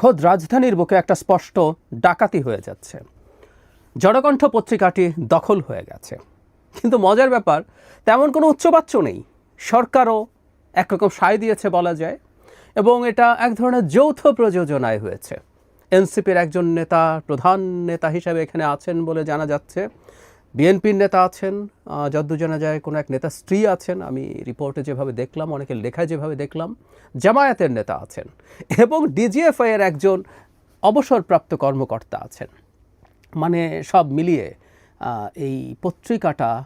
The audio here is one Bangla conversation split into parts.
খোদ রাজধানীর বুকে একটা স্পষ্ট ডাকাতি হয়ে যাচ্ছে। জনকণ্ঠ পত্রিকাটি দখল হয়ে গেছে। কিন্তু মজার ব্যাপার, তেমন কোনো উচ্চবাচ্য নেই। সরকারও একরকম সায় দিয়েছে বলা যায়, এবং এটা এক ধরনের যৌথ প্রযোজনায় হয়েছে। এনসিপির একজন নেতা, প্রধান নেতা হিসাবে এখানে আছেন বলে জানা যাচ্ছে। বিএনপির নেতা আছেন আহ, যদ্দূর জানা যায় কোনো এক নেতা স্ত্রী আছেন আমি রিপোর্টে যেভাবে দেখলাম অনেকের লেখায় যেভাবে দেখলাম জামায়াতের নেতা আছেন এবং ডিজিএফআই এর একজন অবসরপ্রাপ্ত কর্মকর্তা আছেন। মানে সব মিলিয়ে এই পত্রিকাটা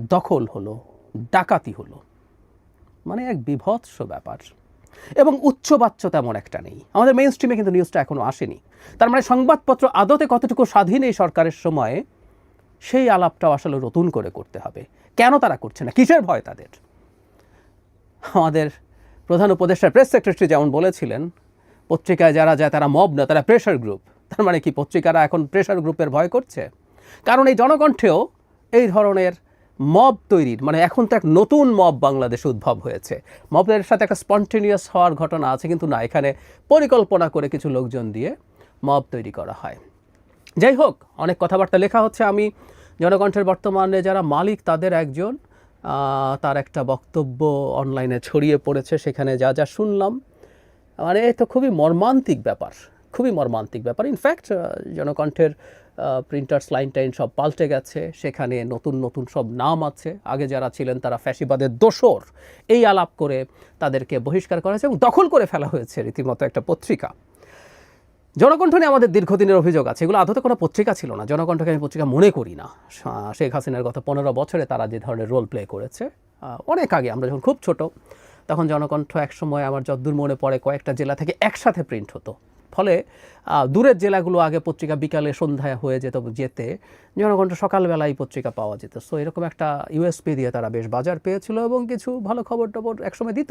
দখল হলো ডাকাতি হলো। মানে এক বিভৎস ব্যাপার। এবং উচ্চবাচ্য তেমন একটা নেই। আমাদের মেইন স্ট্রিমে কিন্তু নিউজটা এখনও আসেনি। তার মানে সংবাদপত্র আদতে কতটুকু স্বাধীন এই সরকারের সময়ে সেই আলাপটাও আসলে নতুন করে করতে হবে। কেন তারা করছে না? কিসের ভয় তাদের? আমাদের প্রধান উপদেষ্টা, প্রেস সেক্রেটারি যেমন বলেছিলেন, পত্রিকায় যারা যায় তারা মব না, তারা প্রেশার গ্রুপ তার মানে কি, পত্রিকারা এখন প্রেশার গ্রুপের ভয় করছে? কারণ এই জনকণ্ঠেও এই ধরনের মব তৈরির মানে এখন তো এক নতুন মব বাংলাদেশে উদ্ভব হয়েছে। মবের সাথে একটা স্পন্টেনিয়াস হওয়ার ঘটনা আছে, কিন্তু না, এখানে পরিকল্পনা করে কিছু লোকজন দিয়ে মব তৈরি করা হয়। যাই হোক অনেক কথাবার্তা লেখা হচ্ছে। আমি জনকণ্ঠের বর্তমানে যারা মালিক, তাদের একজন তার একটা বক্তব্য অনলাইনে ছড়িয়ে পড়েছে, সেখানে যা যা শুনলাম। মানে তো খুবই মর্মান্তিক ব্যাপার, খুবই মর্মান্তিক ব্যাপার। ইনফ্যাক্ট জনকণ্ঠের প্রিন্টার্স লাইন টাইন সব পাল্টে গেছে, সেখানে নতুন নতুন সব নাম আছে। আগে যারা ছিলেন, তারা ফ্যাসিবাদের দোসর এই আলাপ করে তাদেরকে বহিষ্কার করা হয়েছে এবং দখল করে ফেলা হয়েছে রীতিমতো একটা পত্রিকা। জনকণ্ঠ নিয়ে আমাদের দীর্ঘদিনের অভিযোগ আছে। এগুলো আদতে কোনো পত্রিকা ছিল না। জনকণ্ঠকে আমি পত্রিকা মনে করি না। শেখ হাসিনার গত পনেরো বছরে তারা যে ধরনের রোল প্লে করেছে অনেক আগে, আমরা যখন খুব ছোট, তখন জনকণ্ঠ একসময় আমার যদ্দূর মনে পড়ে কয়েকটা জেলা থেকে একসাথে প্রিন্ট হতো। ফলে দূরের জেলাগুলো আগে পত্রিকা বিকালে সন্ধ্যায় হয়ে যেত যেতে, জনকণ্ঠ সকালবেলায় পত্রিকা পাওয়া যেত। সো এরকম একটা ইউএসপি দিয়ে তারা বেশ বাজার পেয়েছিল এবং কিছু ভালো খবর টবর একসময় দিত।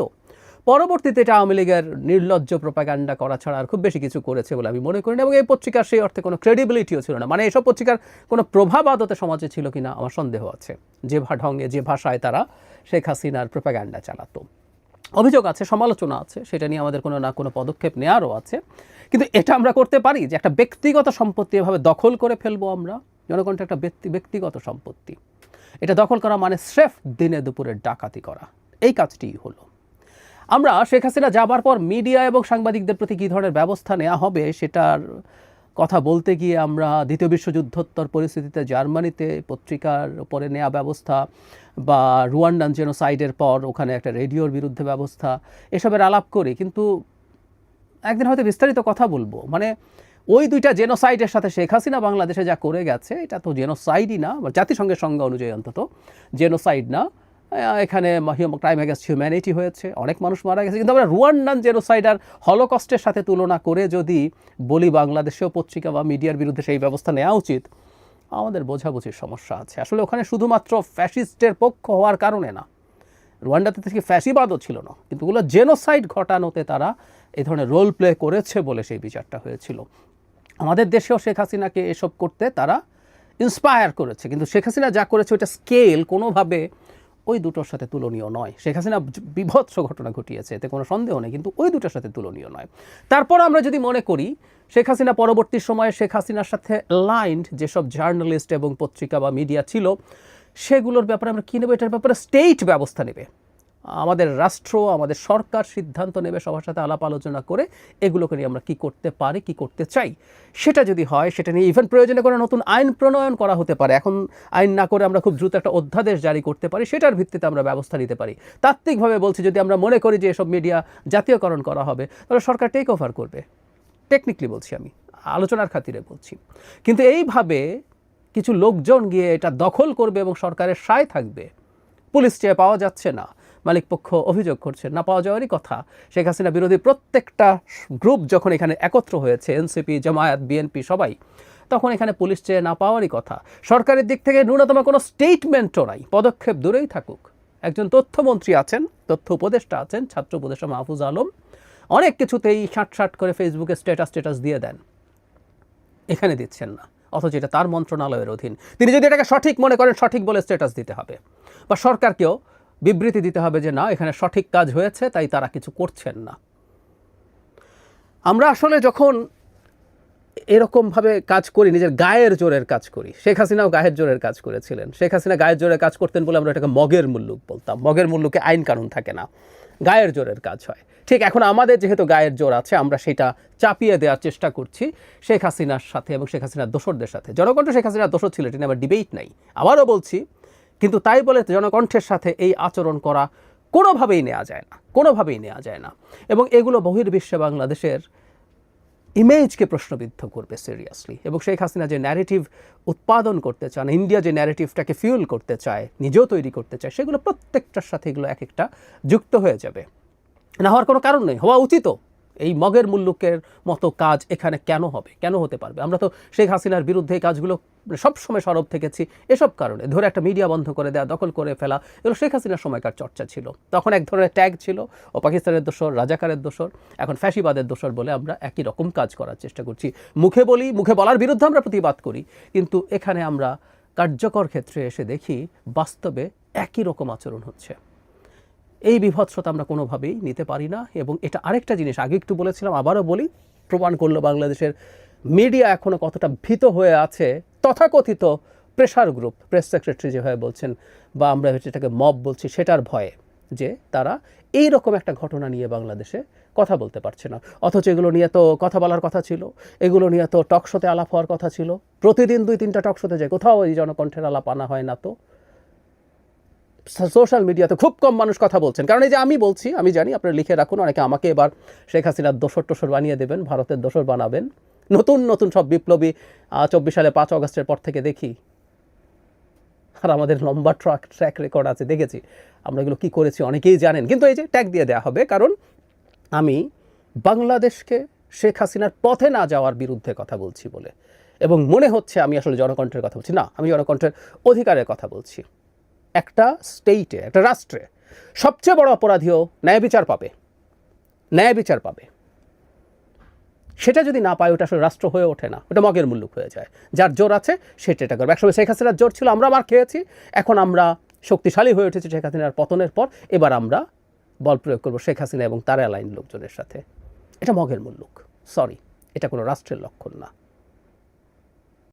পরবর্তীতে এটা আওয়ামী লীগের নির্লজ্জ প্রপাগান্ডা করা ছাড়া আর খুব বেশি কিছু করেছে বলে আমি মনে করি না এবং এই পত্রিকার সেই অর্থে কোনো ক্রেডিবিলিটিও ছিল না। মানে এইসব পত্রিকার কোনো প্রভাব আদতে সমাজে ছিল কিনা আমার সন্দেহ আছে। যে ভা ঢঙ্গে যে ভাষায় তারা শেখ হাসিনার প্রপাগান্ডা চালাতো। অভিযোগ আছে, সমালোচনা আছে, সেটা নিয়ে আমাদের কোনো না কোনো পদক্ষেপ নেওয়ারও আছে। কিন্তু এটা আমরা করতে পারি যে একটা ব্যক্তিগত সম্পত্তি এভাবে দখল করে ফেলব আমরা। জনগণটা একটা ব্যক্তি, ব্যক্তিগত সম্পত্তি। এটা দখল করা মানে স্রেফ দিনে দুপুরে ডাকাতি করা। এই কাজটিই হলো। আমরা শেখ হাসিনা যাবার পর মিডিয়া এবং সাংবাদিকদের প্রতি কী ধরনের ব্যবস্থা নেওয়া হবে সেটার কথা বলতে গিয়ে আমরা দ্বিতীয় বিশ্বযুদ্ধোত্তর পরিস্থিতিতে জার্মানিতে পত্রিকার উপরে নেওয়া ব্যবস্থা বা রুয়ান্ডান জেনোসাইডের পর ওখানে একটা রেডিওর বিরুদ্ধে ব্যবস্থা, এসবের আলাপ করি। কিন্তু একদিন হয়তো বিস্তারিত কথা বলব। মানে ওই দুইটা জেনোসাইডের সাথে শেখ হাসিনা বাংলাদেশে যা করে গেছে, এটা তো জেনোসাইডই না জাতিসংঘের সংজ্ঞা অনুযায়ী অন্তত জেনোসাইড না। এখানে ক্রাইম অ্যাগেন্স্ট হিউম্যানিটি হয়েছে, অনেক মানুষ মারা গেছে, কিন্তু আমরা রুয়ান্ডান জেনোসাইড আর হলোকস্টের সাথে তুলনা করে যদি বলি বাংলাদেশেও পত্রিকা বা মিডিয়ার বিরুদ্ধে সেই ব্যবস্থা নেওয়া উচিত, আমাদের বোঝাবুঝির সমস্যা আছে। আসলে ওখানে শুধুমাত্র ফ্যাসিস্টের পক্ষ হওয়ার কারণে না, রুয়ান্ডাতে থেকে ফ্যাসিবাদও ছিল না, কিন্তু ওগুলো জেনোসাইড ঘটানোতে তারা এই ধরনের রোল প্লে করেছে বলে সেই বিচারটা হয়েছিল। আমাদের দেশেও শেখ হাসিনাকে এসব করতে তারা ইন্সপায়ার করেছে, কিন্তু শেখ হাসিনা যা করেছে ওইটা স্কেল কোনোভাবে ওই দুটোর সাথে তুলনীয় নয়। শেখ হাসিনা বিভৎস ঘটনা ঘটিয়েছে, এতে কোনো সন্দেহ নেই, কিন্তু ওই দুটোর সাথে তুলনীয় নয়। তারপর আমরা যদি মনে করি, শেখ হাসিনা পরবর্তী সময়ে শেখ হাসিনার সাথে লাইন্ড যেসব জার্নালিস্ট এবং পত্রিকা বা মিডিয়া ছিল, সেগুলোর ব্যাপারে আমরা কী নেব? এটার ব্যাপারে স্টেট ব্যবস্থা নেবে। আমাদের রাষ্ট্র, আমাদের সরকার সিদ্ধান্ত নেবে সবার সাথে আলাপ আলোচনা করে এগুলোকে নিয়ে আমরা কি করতে পারি, কি করতে চাই। সেটা যদি হয়, সেটা নিয়ে ইভেন প্রয়োজনে করে নতুন আইন প্রণয়ন করা হতে পারে। এখন আইন না করে আমরা খুব দ্রুত একটা অধ্যাদেশ জারি করতে পারি, সেটার ভিত্তিতে আমরা ব্যবস্থা নিতে পারি। তাত্ত্বিকভাবে বলছি, যদি আমরা মনে করি যে এসব মিডিয়া জাতীয়করণ করা হবে, তাহলে সরকার টেক ওভার করবে। টেকনিক্যালি বলছি আমি, আলোচনার খাতিরে বলছি। কিন্তু এইভাবে কিছু লোকজন গিয়ে এটা দখল করবে এবং সরকারের সায় থাকবে, পুলিশ চেয়ে পাওয়া যাচ্ছে না। মালিক পক্ষ অভিযোগ করছে না পাওয়া যাওয়ারই কথা। শেখ হাসিনা বিরোধী প্রত্যেকটা গ্রুপ যখন এখানে একত্র হয়েছে, এনসিপি, জামায়াত, বিএনপি সবাই, তখন এখানে পুলিশ চেয়ে না পাওয়ারই কথা। সরকারের দিক থেকে ন্যূনতম কোনো স্টেটমেন্টও নাই। পদক্ষেপ দূরেই থাকুক। একজন তথ্যমন্ত্রী আছেন, তথ্য উপদেষ্টা আছেন, ছাত্র উপদেষ্টা মাহফুজ আলম। অনেক কিছুতেই ষাট ষাট করে ফেসবুকে স্ট্যাটাস স্ট্যাটাস দিয়ে দেন। এখানে দিচ্ছেন না। অথচ এটা তার মন্ত্রণালয়ের অধীন। তিনি যদি এটাকে সঠিক মনে করেন, সঠিক বলে স্ট্যাটাস দিতে হবে। বা সরকারকেও বিবৃতি দিতে হবে যে না, এখানে সঠিক কাজ হয়েছে, তাই তারা কিছু করছেন না। আমরা আসলে যখন এরকমভাবে কাজ করি, নিজের গায়ের জোরের কাজ করি, শেখ হাসিনাও গায়ের জোরের কাজ করেছিলেন। শেখ হাসিনা গায়ের জোরের কাজ করতেন বলে আমরা এটাকে মগের মুল্লুক বলতাম। মগের মুল্লুকে আইন কানুন থাকে না, গায়ের জোরের কাজ হয়। ঠিক এখন আমাদের যেহেতু গায়ের জোর আছে, আমরা সেটা চাপিয়ে দেওয়ার চেষ্টা করছি শেখ হাসিনার সাথে এবং শেখ হাসিনার দোসরদের সাথে। জনকণ্ঠ শেখ হাসিনার দোসর ছিল, এটা নিয়ে আমার ডিবেট নাই। আবারও বলছি কিন্তু তাই বলে জনকণ্ঠের সাথে এই আচরণ করা কোনোভাবেই নেওয়া যায় না, কোনোভাবেই নেওয়া যায় না। এবং এগুলো বহির্বিশ্বে বাংলাদেশের ইমেজকে প্রশ্নবিদ্ধ করবে সিরিয়াসলি এবং শেখ হাসিনা যে ন্যারেটিভ উৎপাদন করতে চান, ইন্ডিয়া যে ন্যারেটিভটাকে ফিউল করতে চায়, নিজেও তৈরি করতে চায়, সেগুলো প্রত্যেকটার সাথে এগুলো এক একটা যুক্ত হয়ে যাবে। না হওয়ার কোনো কারণ নেই, হওয়া উচিতও। এই মগের মুল্লুকের মতো কাজ এখানে কেন হবে? কেন হতে পারবে? আমরা তো শেখ হাসিনার বিরুদ্ধে এই কাজগুলো সবসময় সরব থেকেছি। এসব কারণে ধরে একটা মিডিয়া বন্ধ করে দেওয়া দখল করে ফেলা, এগুলো শেখ হাসিনার সময়কার চর্চা ছিল। তখন এক ধরনের ট্যাগ ছিল, ও পাকিস্তানের দোসর রাজাকারের দোসর এখন ফ্যাসিবাদের দোসর বলে আমরা একই রকম কাজ করার চেষ্টা করছি। মুখে বলি, মুখে বলার বিরুদ্ধে আমরা প্রতিবাদ করি, কিন্তু এখানে আমরা কার্যকর ক্ষেত্রে এসে দেখি বাস্তবে একই রকম আচরণ হচ্ছে। এই বিভৎসতা আমরা কোনোভাবেই নিতে পারি না। এবং এটা আরেকটা জিনিস, আগে একটু বলেছিলাম, আবারও বলি, প্রমাণ করল বাংলাদেশের মিডিয়া এখনও কতটা ভীত হয়ে আছে। তথাকথিত প্রেশার গ্রুপ প্রেস সেক্রেটারি যেভাবে বলছেন, বা আমরা যেটাকে মব বলছি, সেটার ভয়ে যে তারা এই রকম একটা ঘটনা নিয়ে বাংলাদেশে কথা বলতে পারছে না। অথচ এগুলো নিয়ে তো কথা বলার কথা ছিল, এগুলো নিয়ে তো টকশোতে আলাপ হওয়ার কথা ছিল। প্রতিদিন দুই তিনটা টকশোতে যায়, কোথাও এই জনকণ্ঠের আলাপ আনা হয় না তো। সোশ্যাল মিডিয়াতে খুব কম মানুষ কথা বলছেন। কারণ এই যে আমি বলছি, আমি জানি, আপনারা লিখে রাখুন, অনেকে আমাকে এবার শেখ হাসিনার দোসর টোসর বানিয়ে দেবেন, ভারতের দোসর বানাবেন। নতুন নতুন সব বিপ্লবী চব্বিশ সালে পাঁচ অগস্টের পর থেকে দেখি। আর আমাদের লম্বা ট্রাক, ট্র্যাক রেকর্ড আছে, দেখেছি। আমরা এগুলো কী করেছি অনেকেই জানেন। কিন্তু এই যে ট্যাগ দিয়ে দেওয়া হবে, কারণ আমি বাংলাদেশকে শেখ হাসিনার পথে না যাওয়ার বিরুদ্ধে কথা বলছি বলে। এবং মনে হচ্ছে আমি আসলে জনকণ্ঠের কথা বলছি। না, আমি জনকণ্ঠের অধিকারের কথা বলছি। একটা স্টেটে একটা রাষ্ট্রে সবচেয়ে বড় অপরাধীও ন্যায় বিচার পাবে। ন্যায় বিচার পাবে। সেটা যদি না পায়, ওটা আসলে রাষ্ট্র হয়ে ওঠে না। ওটা মগের মুল্লুক হয়ে যায়। যার জোর আছে সেটা এটা করবে। একসময় শেখ হাসিনার জোর ছিল, আমরা মার খেয়েছি। এখন আমরা শক্তিশালী হয়ে উঠেছি শেখ হাসিনার পতনের পর। এবার আমরা বল প্রয়োগ করব শেখ হাসিনা এবং তার অ্যালাইন লোকজনের সাথে। এটা মগের মুল্লুক। সরি এটা কোনো রাষ্ট্রের লক্ষণ না।